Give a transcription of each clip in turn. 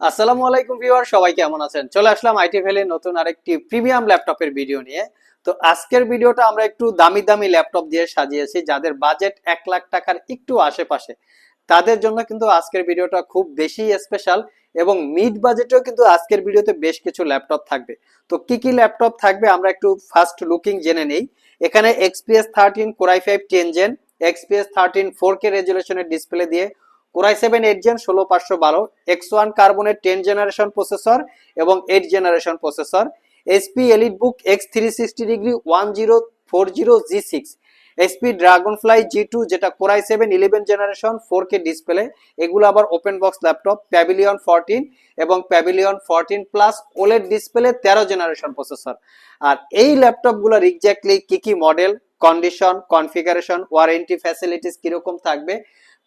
আসসালামু আলাইকুম ভিউয়ার, সবাই কেমন আছেন? চলে আসলাম আইটি ভ্যালির নতুন আরেকটি প্রিমিয়াম ল্যাপটপের ভিডিও নিয়ে। তো আজকের ভিডিওটা আমরা একটু দামি দামি ল্যাপটপ দিয়ে সাজিয়েছি, যাদের বাজেট এক লাখ টাকার একটু আশেপাশে। তাদের জন্য কিন্তু আজকের ভিডিওটা খুব বেশি স্পেশাল এবং মিড বাজেটেও কিন্তু আজকের ভিডিওতে বেশ কিছু ল্যাপটপ থাকবে। তো কি কি ল্যাপটপ থাকবে আমরা একটু ফার্স্ট লুকিং জেনে নেই। এখানে XPS thirteen core i five ten gen XPS thirteen four K রেজুলেশনের display দিয়ে core i seven eight gen ষোলো পাঁচশো বারো, এক্স ওয়ান কার্বনের টেন জেনারেশন প্রসেসর এবং eight generation processor HP elite book X three sixty degree one zero four zero G six HP dragonfly G two যেটা core i seven eleven generation four K display এগুলো আবার open box laptop pavilion fourteen এবং pavilion fourteen plus OLED display তেরো generation processor. আর এই ল্যাপটপগুলোর exactly কি কি model condition configuration warranty facilities কীরকম থাকবে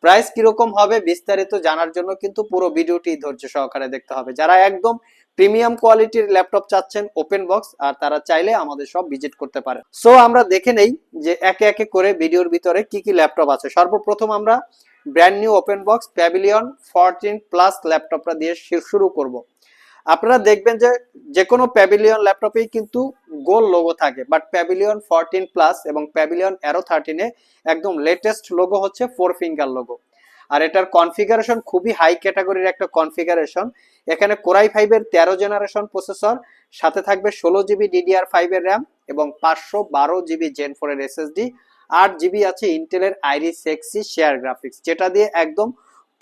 প্রাইস কীরকম হবে বিস্তারিত জানার জন্য কিন্তু পুরো ভিডিওটি ধৈর্য সহকারে দেখতে হবে। যারা একদম প্রিমিয়াম কোয়ালিটির ল্যাপটপ চাচ্ছেন ওপেন বক্স, আর তারা চাইলে আমাদের সব ভিজিট করতে পারে সো আমরা দেখে নেই যে একে একে করে ভিডিওর ভিতরে কি কি ল্যাপটপ আছে। সর্বপ্রথম আমরা brand new open box pavilion fourteen plus ল্যাপটপটা দিয়ে শুরু করব। আপনারা দেখবেন যে যে কোনো প্যাভিলিয়ন ল্যাপটপেই কিন্তু গোল লোগো থাকে। বাট প্যাভিলিয়ন ফোরটিন প্লাস এবং প্যাভিলিয়ন অ্যারো থার্টিনে একদম লেটেস্ট লোগো হচ্ছে ফোর ফিঙ্গার লোগো আর এটার কনফিগারেশন খুবই হাই ক্যাটাগরির একটা কনফিগারেশন এখানে কোরাই ফাইভের তেরো জেনারেশন প্রসেসর সাথে থাকবে ষোলো জিবি ডিডিআর ফাইভের র্যাম এবং পাঁচশো বারো জিবি জেন ফোরের এসএসডি আট জিবি আছে ইন্টেলের আইরি সেক্সি শেয়ার গ্রাফিক্স যেটা দিয়ে একদম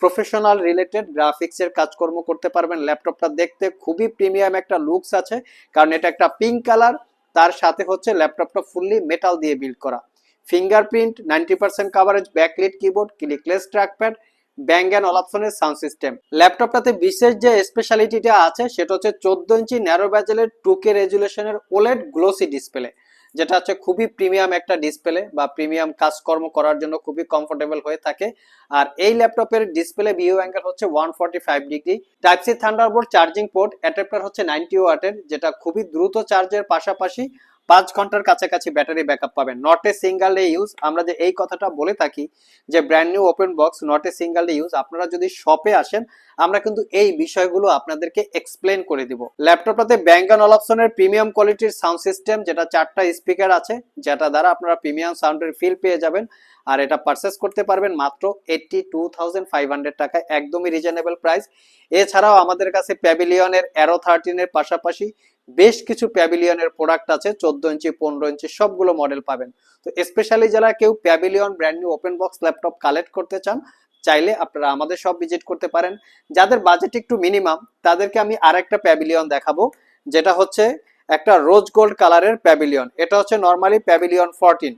প্রফেশনাল রিলেটেড গ্রাফিক্সের কাজকর্ম করতে পারবেন। ল্যাপটপটা দেখতে খুবই প্রিমিয়াম একটা লুকস আছে, কারণ এটা একটা পিঙ্ক কালার তার সাথে হচ্ছে ল্যাপটপটা ফুললি মেটাল দিয়ে বিল্ড করা। Fingerprint ninety percent coverage backlit keyboard clickless trackpad bang and অলাপশনের sound system ল্যাপটপটাতে বিশেষ যে স্পেশালিটিটা আছে, সেটা হচ্ছে চোদ্দ ইঞ্চি ন্যারো ব্যাজেলের টু কে রেজুলেশনের ওলেড গ্লোসি ডিসপ্লে যেটা হচ্ছে খুবই প্রিমিয়াম একটা ডিসপ্লে বা প্রিমিয়াম কাজকর্ম করার জন্য খুবই কমফোর্টেবল হয়ে থাকে। আর এই ল্যাপটপের ডিসপ্লে ভিউ অ্যাঙ্গেল হচ্ছে one forty five degree type C thunderbolt charging port adapter হচ্ছে নাইনটি ওয়াটের যেটা খুবই দ্রুত চার্জের পাশাপাশি পাঁচ ঘণ্টার কাছাকাছি ব্যাটারি ব্যাকআপ পাবেন। নট এ সিঙ্গেল ইউজ আমরা যে এই কথাটা বলে থাকি যে brand new open box not a single use আপনারা যদি শপে আসেন, আমরা কিন্তু এই বিষয়গুলো আপনাদেরকে এক্সপ্লেন করে দিব। ল্যাপটপটাতে ব্যাঙ্গান অপশনের প্রিমিয়াম কোয়ালিটির সাউন্ড সিস্টেম যেটা চারটা স্পিকার আছে, যেটা দ্বারা আপনারা প্রিমিয়াম সাউন্ডের ফিল পেয়ে যাবেন। আর এটা পারচেস করতে পারবেন মাত্র eighty two thousand five hundred টাকায়, একদমই রিজনেবল প্রাইস এছাড়াও আমাদের কাছে প্যাভিলিয়নের অ্যারো থার্টিনের পাশাপাশি বেশ কিছু প্যাভিলিয়নের প্রোডাক্ট আছে, চোদ্দ ইঞ্চি, পনেরো ইঞ্চি, সবগুলো মডেল পাবেন। তো স্পেশালি যারা কেউ pavilion brand new open box laptop collect করতে চান, চাইলে আপনারা আমাদের সব ভিজিট করতে পারেন। যাদের বাজেট একটু মিনিমাম তাদেরকে আমি আরেকটা প্যাভিলিয়ন দেখাবো, যেটা হচ্ছে একটা রোজ গোল্ড কালারের প্যাভিলিয়ন এটা হচ্ছে নর্মালি প্যাভিলিয়ন ফোরটিন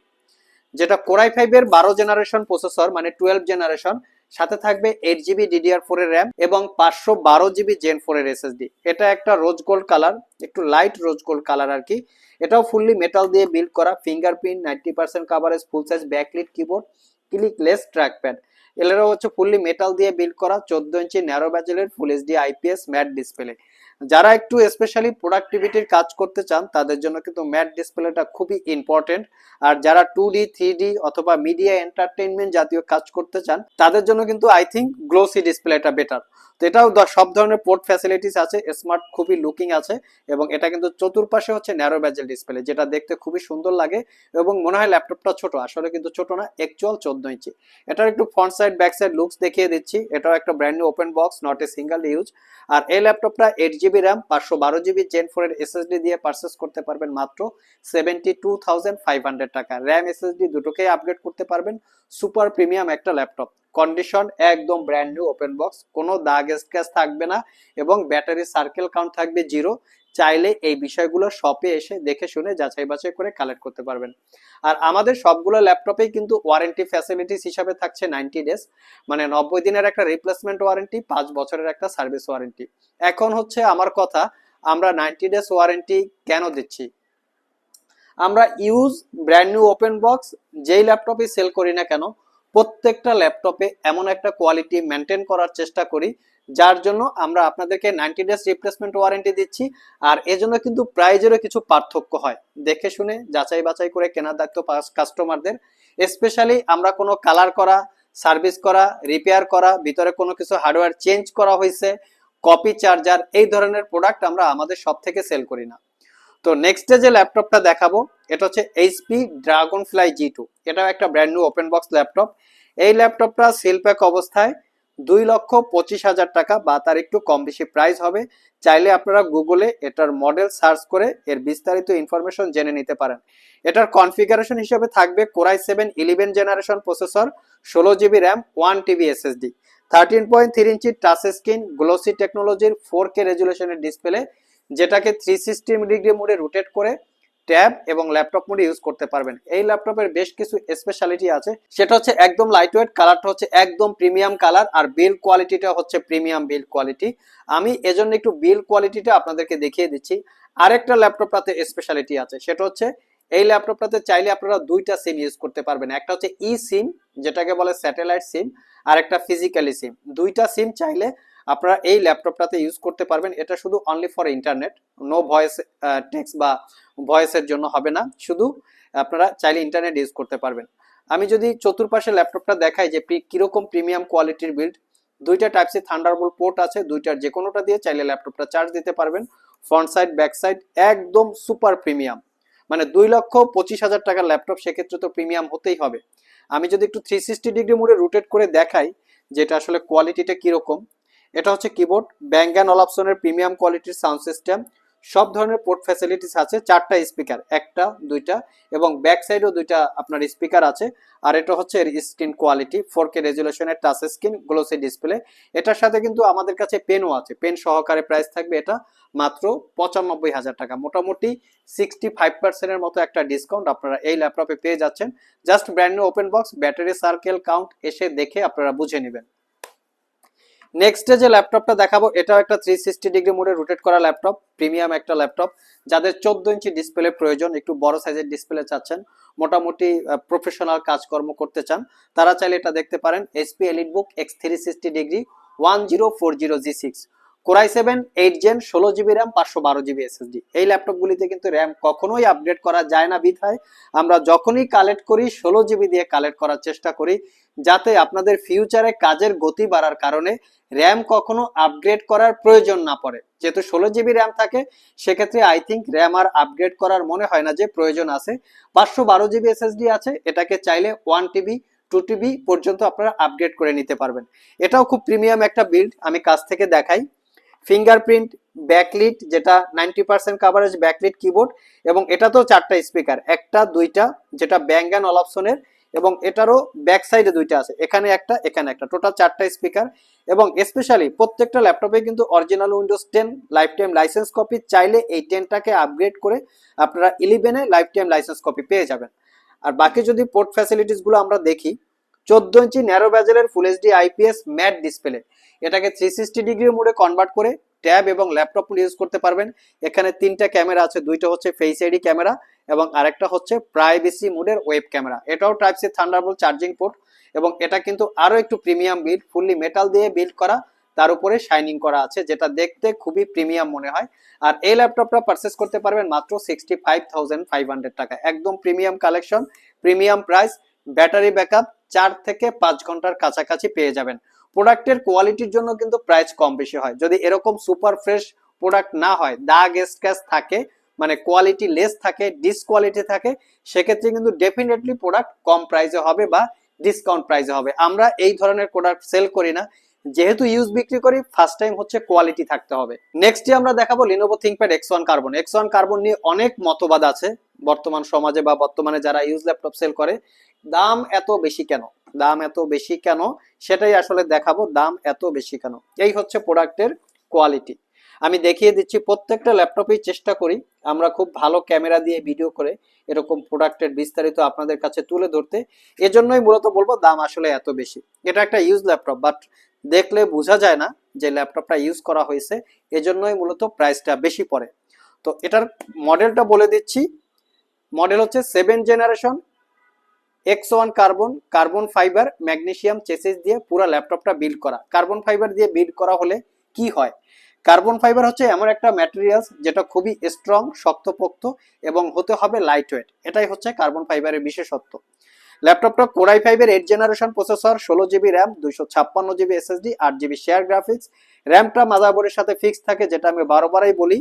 যেটা কোরাই ফাইভের বারো জেনারেশন প্রসেসর মানে টুয়েলভ জেনারেশন সাথে থাকবে এইট জিবি ডিডিআর ফোর এর র্যাম এবং পাঁচশো বারো জিবি জেন ফোর এর এসএসডি এটা একটা রোজ গোল্ড কালার একটু লাইট রোজ গোল্ড কালার আর কি। এটাও ফুললি মেটাল দিয়ে বিল্ড করা fingerprint ninety percent coverage full size backlit keyboard clickless track trackpad এলেরও হচ্ছে ফুললি মেটাল দিয়ে বিল্ড করা চোদ্দ ইঞ্চি narrow ব্যাজেলের full HD IPS matte display যারা একটু স্পেশালি প্রোডাক্টিভিটির কাজ করতে চান, তাদের জন্য কিন্তু ম্যাট ডিসপ্লেটা খুবই ইম্পর্টেন্ট আর যারা টু ডি থ্রি ডি অথবা মিডিয়া এন্টারটেনমেন্ট জাতীয় কাজ করতে চান, তাদের জন্য কিন্তু আই থিঙ্ক গ্লোসি ডিসপ্লেটা বেটার তো এটাও সব ধরনের পোর্ট ফ্যাসিলিটিস আছে স্মার্ট খুবই লুকিং আছে এবং এটা কিন্তু চতুর্পাশে হচ্ছে ন্যারো ব্যাজেল ডিসপ্লে যেটা দেখতে খুবই সুন্দর লাগে এবং মনে হয় ল্যাপটপটা ছোট, আসলে কিন্তু ছোট না একচুয়াল চোদ্দ ইঞ্চি এটার একটু front side back side looks দেখিয়ে দিচ্ছি। এটাও একটা brand new open box not a single use আর এই ল্যাপটপটা এইট জিবি র্যাম পাঁচশো বারো জিবি জেন ফোরের এসএসডি দিয়ে পারচেস করতে পারবেন মাত্র seventy two thousand five hundred টাকা র্যাম এসএসডি দুটোকেই আপগ্রেড করতে পারবেন। সুপার প্রিমিয়াম একটা ল্যাপটপ কন্ডিশন একদম ব্র্যান্ড নিউ ওপেন বক্স কোনো দাগ স্ক্র্যাচ থাকবে না এবং ব্যাটারি সার্কেল কাউন্ট থাকবে জিরো চাইলে এই বিষয়গুলো শপে এসে দেখে শুনে যাচাই বাছাই করে কালেক্ট করতে পারবেন। আর আমাদের সবগুলো ল্যাপটপেই কিন্তু ওয়ারেন্টি ফ্যাসিলিটিস হিসাবে থাকছে নাইনটি ডেজ মানে নব্বই দিনের একটা রিপ্লেসমেন্ট ওয়ারেন্টি পাঁচ বছরের একটা সার্ভিস ওয়ারেন্টি এখন হচ্ছে আমার কথা, আমরা নাইনটি ডেজ ওয়ারেন্টি কেন দিচ্ছি? আমরা use brand new open box যেই ল্যাপটপে সেল করি না কেন প্রত্যেকটা ল্যাপটপে এমন একটা কোয়ালিটি মেনটেন করার চেষ্টা করি, যার জন্য আমরা আপনাদেরকে নাইনটি ডেজ রিপ্লেসমেন্ট ওয়ারেন্টি দিচ্ছি, আর এজন্য কিন্তু প্রাইজেরও কিছু পার্থক্য হয়। দেখে শুনে, যাচাই বাছাই করে কেনার দায়িত্ব কাস্টমারদের স্পেশালি আমরা কোনো কালার করা সার্ভিস করা রিপেয়ার করা, ভিতরে কোনো কিছু হার্ডওয়্যার চেঞ্জ করা হয়েছে কপি চার্জার এই ধরনের প্রোডাক্ট আমরা আমাদের সব থেকে সেল করি না। তো নেক্সটে যে ল্যাপটপটা দেখাবো, এটা হচ্ছে HP dragon fly G two এটাও একটা brand new open box laptop এই ল্যাপটপটা সেল প্যাক অবস্থায় দুই লক্ষ পঁচিশ হাজার টাকা বা তার একটু কম বেশি প্রাইস হবে। চাইলে আপনারা গুগলে এটার মডেল সার্চ করে এর বিস্তারিত ইনফরমেশন জেনে নিতে পারেন। এটার কনফিগারেশন হিসেবে থাকবে core i seven eleven generation processor ষোলো GB RAM one TB SSD thirteen point three inch touch screen glossy টেকনোলজির ফোর কে রেজুলেশনের ডিসপ্লে যেটাকে থ্রি সিক্সটি ডিগ্রি মোডে রোটেট করে ট্যাব এবং ল্যাপটপ মোডে ইউজ করতে পারবেন। এই ল্যাপটপের বেশ কিছু স্পেশালিটি আছে। সেটা হচ্ছে একদম লাইট ওয়েট কালারটা হচ্ছে একদম প্রিমিয়াম কালার আর বিল কোয়ালিটিটা হচ্ছে প্রিমিয়াম বিল কোয়ালিটি আমি এজন্য একটু বিল কোয়ালিটিটা আপনাদেরকে দেখিয়ে দিচ্ছি। আরেকটা ল্যাপটপটাতে স্পেশালিটি আছে। সেটা হচ্ছে এই ল্যাপটপটাতে চাইলে আপনারা দুইটা সিম ইউজ করতে পারবেন। একটা হচ্ছে ই সিম যেটাকে বলে স্যাটেলাইট সিম আর একটা ফিজিক্যালি সিম দুইটা সিম চাইলে আপনারা এই ল্যাপটপটাতে ইউজ করতে পারবেন। এটা শুধু only for internet no voice text বা ভয়েসের জন্য হবে না। শুধু আপনারা চাইলে ইন্টারনেট ইউজ করতে পারবেন। আমি যদি চতুর্পাশে ল্যাপটপটা দেখাই যে কীরকম প্রিমিয়াম কোয়ালিটির বিল্ড দুইটা টাইপ সি পোর্ট আছে, দুইটার যে কোনোটা দিয়ে চাইলে ল্যাপটপটা চার্জ দিতে পারবেন। ফ্রন্ট সাইড ব্যাক সাইড একদম সুপার প্রিমিয়াম মানে দুই লক্ষ পঁচিশ হাজার টাকার ল্যাপটপ সেক্ষেত্রে তো প্রিমিয়াম হতেই হবে। আমি যদি একটু থ্রি সিক্সটি ডিগ্রি মোডে রোটেট করে দেখাই, যেটা আসলে কোয়ালিটিটা কীরকম এটা হচ্ছে কিবোর্ড ব্যাঙ্গ অ্যান্ড অলাপসনের প্রিমিয়াম কোয়ালিটির সাউন্ড সিস্টেম সব ধরনের পোর্ট ফ্যাসিলিটিস আছে, চারটা স্পিকার একটা, দুইটা, এবং ব্যাক সাইডেও দুইটা আপনার স্পিকার আছে। আর এটা হচ্ছে এর স্ক্রিন কোয়ালিটি ফোর কে রেজুলেশনের টাচ স্ক্রিন গ্লোসি ডিসপ্লে এটার সাথে কিন্তু আমাদের কাছে পেনও আছে। পেন সহকারে প্রাইস থাকবে এটা মাত্র পঁচানব্বই হাজার টাকা। মোটামুটি সিক্সটি ফাইভ পার্সেন্টের মতো একটা ডিসকাউন্ট আপনারা এই ল্যাপটপে পেয়ে যাচ্ছেন। Just brand new open box battery circle count এসে দেখে আপনারা বুঝে নেবেন। নেক্সটে যে ল্যাপটপটা দেখাবো, এটাও একটা থ্রি সিক্সটি ডিগ্রি মোডে রোটেট করা ল্যাপটপ প্রিমিয়াম একটা ল্যাপটপ যাদের চোদ্দ ইঞ্চি ডিসপ্লে প্রয়োজন, একটু বড় সাইজের ডিসপ্লে চাচ্ছেন, মোটামুটি প্রফেশনাল কাজকর্ম করতে চান, তারা চাইলে এটা দেখতে পারেন। HP elite book X three sixty degree one zero four zero G six core i seven eight gen ষোলো জিবি র্যাম পাঁচশো বারো জিবি এসএসডি এই ল্যাপটপগুলিতে কিন্তু র্যাম কখনোই আপডেট করা যায় না বিধায় আমরা যখনই কালেক্ট করি, ষোলো জিবি দিয়ে কালেক্ট করার চেষ্টা করি, যাতে আপনাদের ফিউচারে কাজের গতি বাড়ার কারণে র্যাম কখনো আপগ্রেড করার প্রয়োজন না পড়ে। যেহেতু ষোলো জিবি র্যাম থাকে, সেক্ষেত্রে আই থিঙ্ক র্যাম আর আপগ্রেড করার মনে হয় না যে প্রয়োজন আছে। পাঁচশো বারো জিবি এসএসডি আছে, এটাকে চাইলে ওয়ান টিবি টু টিবি পর্যন্ত আপনারা আপগ্রেড করে নিতে পারবেন। এটাও খুব প্রিমিয়াম একটা বিল্ড আমি কাছ থেকে দেখাই। ফিঙ্গারপ্রিন্ট ব্যাকলিট যেটা ninety percent coverage backlit keyboard এবং এটাতেও চারটা স্পিকার একটা, দুইটা, যেটা ব্যাঙ্গ অ্যান্ড অলাপসনের এবং এটারও ব্যাক সাইডে দুইটা আছে, এখানে একটা এখানে একটা টোটাল চারটা স্পিকার এবং স্পেশালি প্রত্যেকটা ল্যাপটপে কিন্তু original Windows ten lifetime license copy চাইলে এই টেনটাকে আপগ্রেড করে আপনারা ইলেভেনে লাইফ টাইম লাইসেন্স কপি পেয়ে যাবেন। আর বাকি যদি পোর্ট ফ্যাসিলিটিসগুলো আমরা দেখি, চোদ্দ ইঞ্চি narrow ব্যাজেলের full HD IPS matte display এটাকে থ্রি সিক্সটি ডিগ্রি মোডে কনভার্ট করে ট্যাব এবং ল্যাপটপ ইউজ করতে পারবেন। এখানে তিনটা ক্যামেরা আছে, দুইটা হচ্ছে ফেস আইডি ক্যামেরা এবং আরেকটা হচ্ছে প্রাইভেসি মোডের ওয়েব ক্যামেরা এটাও type C thunderbolt charging port এবং এটা কিন্তু আরও একটু প্রিমিয়াম বিল্ড ফুললি মেটাল দিয়ে বিল্ড করা, তার উপরে শাইনিং করা আছে, যেটা দেখতে খুবই প্রিমিয়াম মনে হয়। আর এই ল্যাপটপটা পারচেস করতে পারবেন মাত্র sixty five thousand five hundred টাকা। একদম premium collection premium price battery backup চার থেকে পাঁচ ঘণ্টার কাছাকাছি পেয়ে যাবেন। প্রোডাক্টের কোয়ালিটির জন্য কিন্তু প্রাইস কম বেশি হয়। যদি এরকম সুপার ফ্রেশ প্রোডাক্ট না হয়, দাগ স্ক্যাচ থাকে মানে কোয়ালিটি লেস থাকে ডিসকোয়ালিটি থাকে, সেক্ষেত্রে কিন্তু ডেফিনেটলি প্রোডাক্ট কম প্রাইসে হবে বা ডিসকাউন্ট প্রাইসে হবে। আমরা এই ধরনের প্রোডাক্ট সেল করি না। যেহেতু ইউজ বিক্রি করি ফার্স্ট টাইম হচ্ছে কোয়ালিটি থাকতে হবে। নেক্সটে আমরা দেখাবো Lenovo ThinkPad X one carbon X one carbon নিয়ে অনেক মতবাদ আছে। বর্তমান সমাজে বা বর্তমানে যারা ইউজ ল্যাপটপ সেল করে, দাম এত বেশি কেন? দাম এত বেশি কেন? সেটাই আসলে দেখাবো, দাম এত বেশি কেন? এই হচ্ছে প্রোডাক্টের কোয়ালিটি আমি দেখিয়ে দিচ্ছি, প্রত্যেকটা ল্যাপটপেই চেষ্টা করি, আমরা খুব ভালো ক্যামেরা দিয়ে ভিডিও করে এরকম প্রোডাক্টের বিস্তারিত আপনাদের কাছে তুলে ধরতে। এজন্যই মূলত বলব, দাম আসলে এত বেশি। এটা একটা ইউজ ল্যাপটপ বাট দেখলে বোঝা যায় না যে ল্যাপটপটা ইউজ করা হয়েছে, এজন্যই মূলত প্রাইসটা বেশি পড়ে। তো এটার মডেলটা বলে দিচ্ছি মডেল হচ্ছে seven generation, X one carbon carbon fibre, magnesium, chassis দিয়ে পুরো ল্যাপটপটা বিল্ড করা। কার্বন ফাইবার দিয়ে বিল্ড করা হলে কি হয়? কার্বন ফাইবার হচ্ছে এমন একটা ম্যাটেরিয়ালস যেটা খুবই স্ট্রং শক্তপোক্ত এবং হতে হবে লাইট ওয়েট এটাই হচ্ছে কার্বন ফাইবারের বিশেষত্ব। ল্যাপটপটা কোরাই ফাইভের এইট জেনারেশন প্রসেসর ষোলো জিবি র্যাম দুইশো ছাপ্পান্ন জিবি এসএসডি আট জিবি শেয়ার গ্রাফিক্স র্যামটা মাদারবোর্ডের সাথে ফিক্স থাকে, যেটা আমি বারোবারই বলি।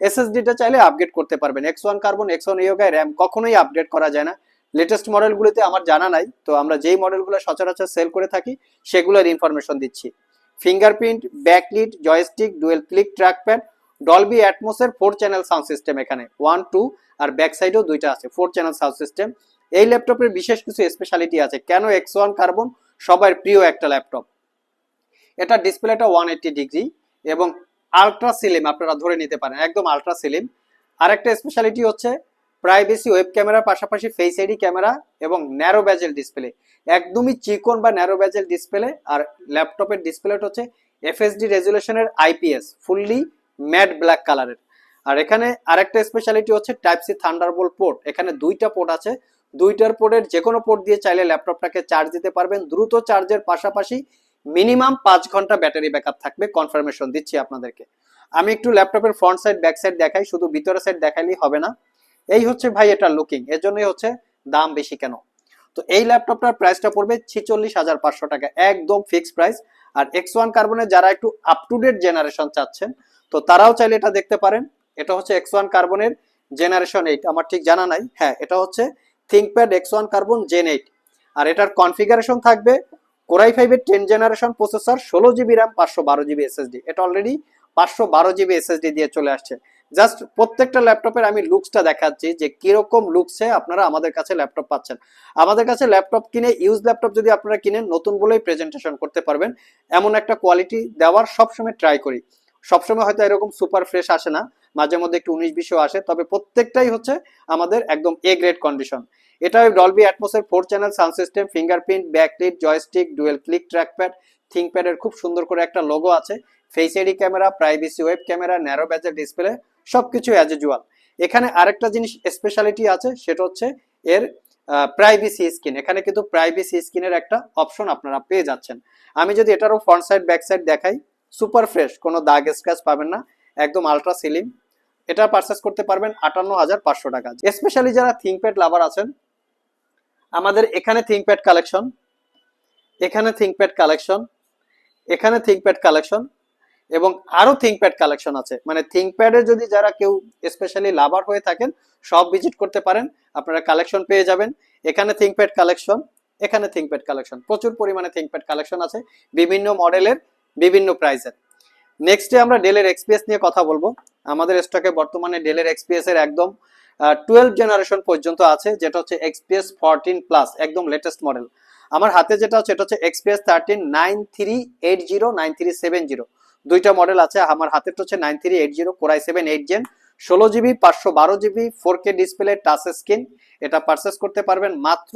এসএসডিটা চাইলে আপগ্রেড করতে পারবেন। X one carbon X one ইয়োগায় RAM কখনোই আপগ্রেড করা যায় না। লেটেস্ট মডেলগুলোতে আমার জানা নাই, তো আমরা যেই মডেলগুলো সচরাচর সেল করে থাকি, সেগুলোর ইনফরমেশন দিচ্ছি। Fingerprint backlit joystick dual click trackpad Dolby অ্যাটমোসের four channel sound system এখানে। ওয়ান টু আর ব্যাক সাইডেও দুইটা আছে ফোর চ্যানেল সাউন্ড সিস্টেম এই ল্যাপটপের বিশেষ কিছু স্পেশালিটি আছে। কেন এক্স ওয়ান কার্বন সবার প্রিয় একটা ল্যাপটপ এটা ডিসপ্লেটা ওয়ান এইট্টি ডিগ্রি এবং আলট্রা সিলিম আপনারা ধরে নিতে পারেন, একদম আলট্রা সিলিম আরেকটা স্পেশালিটি হচ্ছে প্রাইভেসি ওয়েব ক্যামেরার পাশাপাশি ফেস আইডি ক্যামেরা এবং ন্যারো ব্যাজেল ডিসপ্লে একদমই চিকন বা ন্যারো ব্যাজেল ডিসপ্লে আর ল্যাপটপের ডিসপ্লেটা হচ্ছে এফএসডি রেজুলেশনের আইপিএস ফুললি ম্যাট ব্ল্যাক কালারের আর এখানে আরেকটা স্পেশালিটি হচ্ছে টাইপ সি থান্ডারবোল্ট পোর্ট এখানে দুইটা পোর্ট আছে। দুইটার পোর্টের যে কোনো পোর্ট দিয়ে চাইলে ল্যাপটপটাকে চার্জ দিতে পারবেন। দ্রুত চার্জের পাশাপাশি মিনিমাম পাঁচ ঘণ্টা ব্যাটারি ব্যাকআপ থাকবে কনফার্মেশন দিচ্ছি আপনাদেরকে। আমি একটু ল্যাপটপের ফ্রন্ট সাইড ব্যাক সাইড দেখাই, শুধু ভিতরের সাইড দেখাইলেই হবে না। এই হচ্ছে ভাই এটা লুকিং এর জন্যই হচ্ছে দাম বেশি কেন? তো এই ল্যাপটপটার প্রাইসটা পড়বে ছিচল্লিশ হাজার পাঁচশো টাকা, একদম ফিক্সড প্রাইস আর এক্স ওয়ান কার্বনের যারা একটু আপ টু ডেট জেনারেশন চাচ্ছেন, তো তারাও চাইলে এটা দেখতে পারেন। এটা হচ্ছে এক্স ওয়ান কার্বনের জেনারেশন এইট আমার ঠিক জানা নাই। হ্যাঁ এটা হচ্ছে ThinkPad X one carbon gen eight আর এটার কনফিগারেশন থাকবে কোরাই ফাইভের টেন জেনারেশন প্রসেসর ষোলো জিবি র্যাম পাঁচশো বারো জিবি এসএসডি এটা অলরেডি পাঁচশো বারো জিবি এসএসডি দিয়ে চলে আসছে। জাস্ট প্রত্যেকটা ল্যাপটপের আমি লুকসটা দেখাচ্ছি যে কীরকম লুকসে আপনারা আমাদের কাছে ল্যাপটপ পাচ্ছেন। আমাদের কাছে ল্যাপটপ কিনে ইউজ ল্যাপটপ যদি আপনারা কিনেন, নতুন বলেই প্রেজেন্টেশন করতে পারবেন। এমন একটা কোয়ালিটি দেওয়ার সবসময় ট্রাই করি। সবসময় হয়তো এরকম সুপার ফ্রেশ আসে না। মাঝে মধ্যে একটু উনিশ বিশও আসে। তবে প্রত্যেকটাই হচ্ছে আমাদের একদম এ গ্রেড কন্ডিশন এটা Dolby অ্যাটমোসের four channel sound system fingerprint backlit joystick dual click trackpad থিঙ্কপ্যাডের খুব সুন্দর করে একটা লোগো আছে। Face ID camera privacy web camera narrow ব্যাজের display সবকিছু অ্যাজ ইউজুয়াল এখানে আরেকটা জিনিস স্পেশালিটি আছে, সেটা হচ্ছে এর প্রাইভেসি স্ক্রিন এখানে কিন্তু প্রাইভেসি স্ক্রিনের একটা অপশন আপনারা পেয়ে যাচ্ছেন। আমি যদি এটারও ফ্রন্ট সাইড ব্যাক সাইড দেখাই সুপার ফ্রেশ কোনো দাগ স্ক্র্যাচ পাবেন না, একদম আলট্রা সিলিম এটা পারচেস করতে পারবেন আটান্ন হাজার পাঁচশো টাকা। স্পেশালি যারা থিঙ্কপ্যাড লাভার আছেন আমাদের এখানে থিঙ্কপ্যাড কালেকশন এখানে থিঙ্কপ্যাড কালেকশন এখানে থিঙ্কপ্যাড কালেকশন এবং আরও থিঙ্কপ্যাড কালেকশন আছে। মানে থিঙ্কপ্যাডে যদি যারা কেউ স্পেশালি লাভার হয়ে থাকেন, সব ভিজিট করতে পারেন। আপনারা কালেকশন পেয়ে যাবেন। এখানে থিঙ্কপ্যাড কালেকশন এখানে থিঙ্কপ্যাড কালেকশন প্রচুর পরিমাণে থিঙ্কপ্যাড কালেকশন আছে বিভিন্ন মডেলের বিভিন্ন প্রাইসের নেক্সটে আমরা ডেলের এক্সপিএস নিয়ে কথা বলব। আমাদের স্টকে বর্তমানে ডেলের এক্সপিএস এর একদম টুয়েলভ জেনারেশন পর্যন্ত আছে, যেটা হচ্ছে এক্সপিএস ফোরটিন প্লাস একদম লেটেস্ট মডেল আমার হাতে যেটা হচ্ছে এটা হচ্ছে XPS thirteen nine three eight zero nine three seven zero দুইটা মডেল আছে, আমার হাতের হচ্ছে nine three eight zero core i seven eight gen ষোলো জিবি পাঁচশো বারো GB four K display touch screen এটা পারচেস করতে পারবেন মাত্র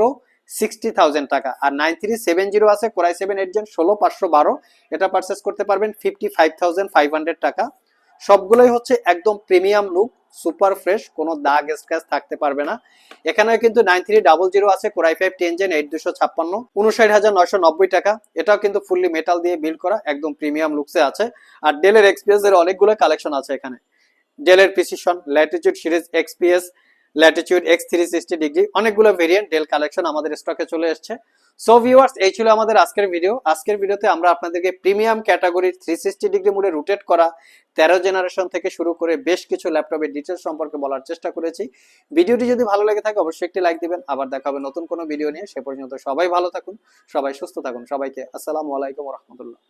সিক্সটি থাউজেন্ড টাকা। আর নাইন থ্রি সেভেন জিরো আছে core i seven eight gen ষোলো, পাঁচশো বারো। এটা পারচেস করতে পারবেন fifty five thousand five hundred টাকা। সবগুলোই হচ্ছে একদম প্রিমিয়াম লুক, সুপার ফ্রেশ, কোনো দাগ, স্ক্র্যাচ থাকতে পারবে না। এখানে কিন্তু নাইন থ্রি ডাবল জিরো আছে, core i five ten gen eight দুশো ছাপ্পান্ন। উনষাট হাজার নয়শো নব্বই টাকা। এটাও কিন্তু ফুললি মেটাল দিয়ে বিল্ড করা, একদম প্রিমিয়াম লুকসে আছে। আর ডেলের এক্সপিএস এর অনেকগুলো কালেকশন আছে এখানে। ডেলের precision latitude series XPS latitude X three sixty degree অনেকগুলো ভেরিয়েন্ট ডেল কালেকশন আমাদের স্টকে চলে এসছে। সো ভিউয়ার্স এই ছিল আমাদের আজকের ভিডিও আজকের ভিডিওতে আমরা আপনাদেরকে প্রিমিয়াম ক্যাটাগরির থ্রি সিক্সটি ডিগ্রি মোডে রোটেট করা তেরো জেনারেশন থেকে শুরু করে বেশ কিছু ল্যাপটপের ডিটেলস সম্পর্কে বলার চেষ্টা করেছি। ভিডিওটি যদি ভালো লেগে থাকে, অবশ্যই একটি লাইক দিবেন। আবার দেখা হবে নতুন কোনো ভিডিও নিয়ে। সে পর্যন্ত সবাই ভালো থাকুন, সবাই সুস্থ থাকুন। সবাইকে আসসালামু আলাইকুম রহমতুল্লাহ।